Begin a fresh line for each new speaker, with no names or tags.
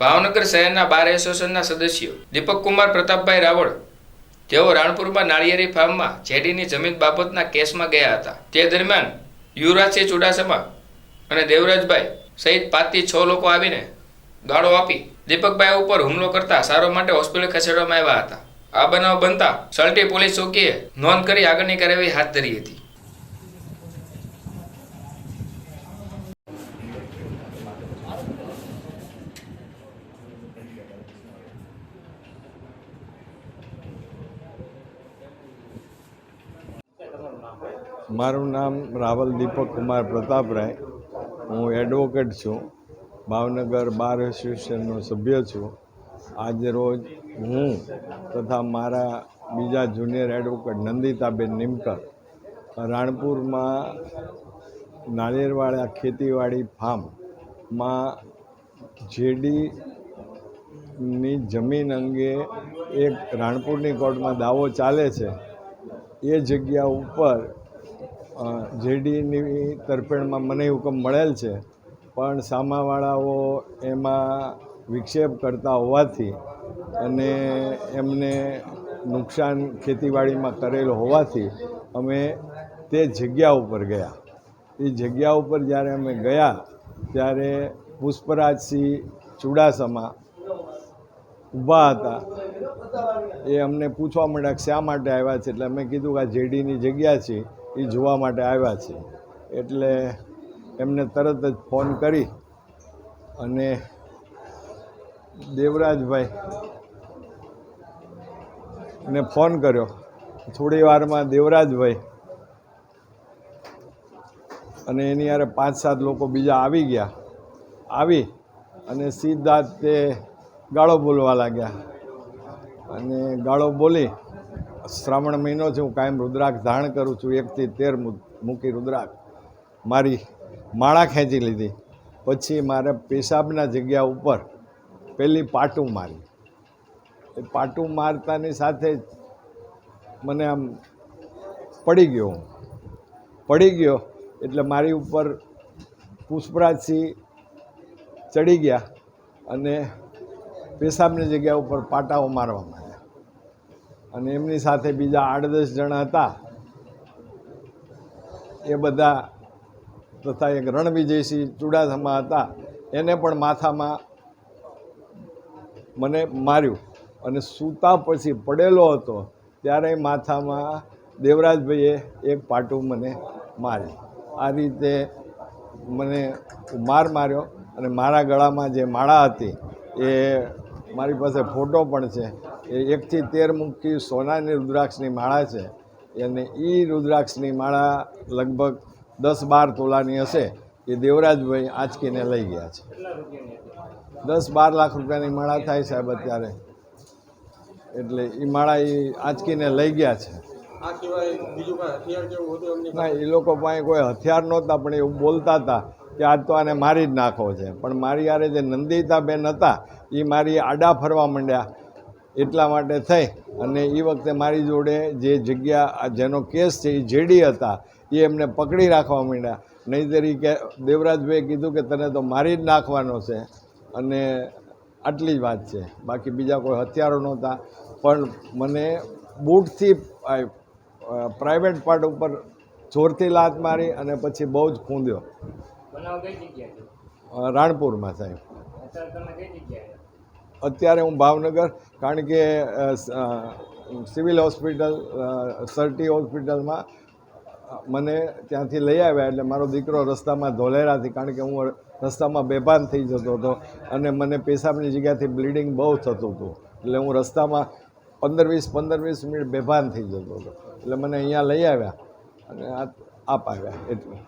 ભાવનગર શહેરના બાર એસોસિએશનના સદસ્યો દીપક કુમાર પ્રતાપભાઈ રાવળ, તેઓ રાણપુરમાં નાળિયેરી ફાર્મમાં જેડીની જમીન બાબતના કેસમાં ગયા હતા. તે દરમિયાન યુવરાજસિંહ ચુડાસમા અને દેવરાજભાઈ સહિત પાંચથી છ લોકો આવીને ગાળો આપી દીપકભાઈ ઉપર હુમલો કરતા સારો માટે હોસ્પિટલ ખસેડવામાં આવ્યા હતા. આ બનાવ બનતા સલટી પોલીસ ચોકીએ નોંધ કરી આગળની કાર્યવાહી હાથ ધરી હતી.
મારું નામ રાવલ દીપક કુમાર પ્રતાપરાય હું એડવોકેટ છું. ભાવનગર બાર એસોસિએશનનો સભ્ય છું. આજે રોજ હું તથા મારા બીજા જુનિયર એડવોકેટ નંદિતાબેન નિમકર રાણપુરમાં નાળિયેરવાળા ખેતીવાડી ફાર્મમાં જેડીની જમીન અંગે એક રાણપુરની કોર્ટમાં દાવો ચાલે છે. એ જગ્યા ઉપર જેડીની તરફેણમાં મને હુકમ મળેલ છે, પણ સામાવાળાઓ એમાં વિક્ષેપ કરતા હોવાથી અને એમને નુકસાન ખેતીવાડીમાં કરેલ હોવાથી અમે તે જગ્યા ઉપર ગયા. એ જગ્યા ઉપર જ્યારે અમે ગયા, ત્યારે પુષ્પરાજસિંહ ચુડાસમા ઊભા હતા. એ અમને પૂછવા માંડ્યા કે શા માટે આવ્યા છે? એટલે અમે કીધું કે આ જેડીની જગ્યા છે એ જોવા માટે આવ્યા છે. એટલે એમને તરત જ ફોન કરી અને દેવરાજભાઈ ને ફોન કર્યો. થોડી વારમાં દેવરાજભાઈ અને એની હારે પાંચ સાત લોકો બીજા આવી ગયા. આવી અને સીધા તે ગાળો બોલવા લાગ્યા. અને ગાળો બોલી શ્રાવણ મહિનો છે હું કાયમ રુદ્રાક્ષ ધારણ કરું છું, એકથી તેર મૂકી રુદ્રાક્ષ. મારી માળા ખેંચી લીધી. પછી મારે પેશાબના જગ્યા ઉપર પહેલી પાટું મારી. એ પાટું મારતાની સાથે જ મને આમ પડી ગયો હું. પડી ગયો એટલે મારી ઉપર પુષ્પરાજસિંહ ચડી ગયા અને પેશાબની જગ્યા ઉપર પાટાઓ મારવા માંડ્યા. અને એમની સાથે બીજા આઠ દસ જણા હતા. એ બધા તથા એક રણવિજયસિંહ ચુડાસમા હતા. એને પણ માથામાં મને માર્યું અને સૂતા પછી પડેલો હતો ત્યારે માથામાં દેવરાજભાઈએ એક પાટું મને માર્યું. આ રીતે મને માર માર્યો અને મારા ગળામાં જે માળા હતી એ મારી પાસે ફોટો પણ છે. એ એકથી તેર મુક્તિ સોનાની રુદ્રાક્ષની માળા છે. અને એ રુદ્રાક્ષની માળા લગભગ દસ બાર તોલાની હશે. એ દેવરાજભાઈ આંચકીને લઈ ગયા છે. દસ બાર લાખ રૂપિયાની માળા થાય સાહેબ અત્યારે. એટલે એ માળા એ આંચકીને લઈ ગયા છે. ના એ લોકો પાસે કોઈ હથિયાર નહોતા પણ એવું બોલતા હતા કે આજ તો આને મારી જ નાખો છે. પણ મારી યારે જે નંદિતાબેન હતા એ મારી આડા ફરવા માંડ્યા. એટલા માટે થઈ. અને એ વખતે મારી જોડે જે જગ્યા જેનો કેસ છે એ જેડી હતા એ એમને પકડી રાખવા માંડ્યા. નહીં તરીકે દેવરાજભાઈએ કીધું કે તને તો મારી જ નાખવાનો છે. અને આટલી જ વાત છે. બાકી બીજા કોઈ હથિયારો નહોતા. પણ મને બૂટથી પ્રાઇવેટ પાર્ટ ઉપર જોરથી લાત મારી અને પછી બહુ જ ખૂંદ્યો. રાણપુરમાં સાહેબ.
અત્યારે
હું ભાવનગર, કારણ કે સિવિલ હોસ્પિટલ સરટી હોસ્પિટલમાં મને ત્યાંથી લઈ આવ્યા એટલે મારો દીકરો રસ્તામાં ધોલેરાથી, કારણ કે હું રસ્તામાં બેભાન થઈ જતો હતો અને મને પેશાબની જગ્યાથી બ્લીડિંગ બહુ થતું હતું. એટલે હું રસ્તામાં પંદર વીસ પંદર વીસ મિનિટ બેભાન થઈ જતો હતો. એટલે મને અહીંયા લઈ આવ્યા અને આપ આવ્યા, એટલું.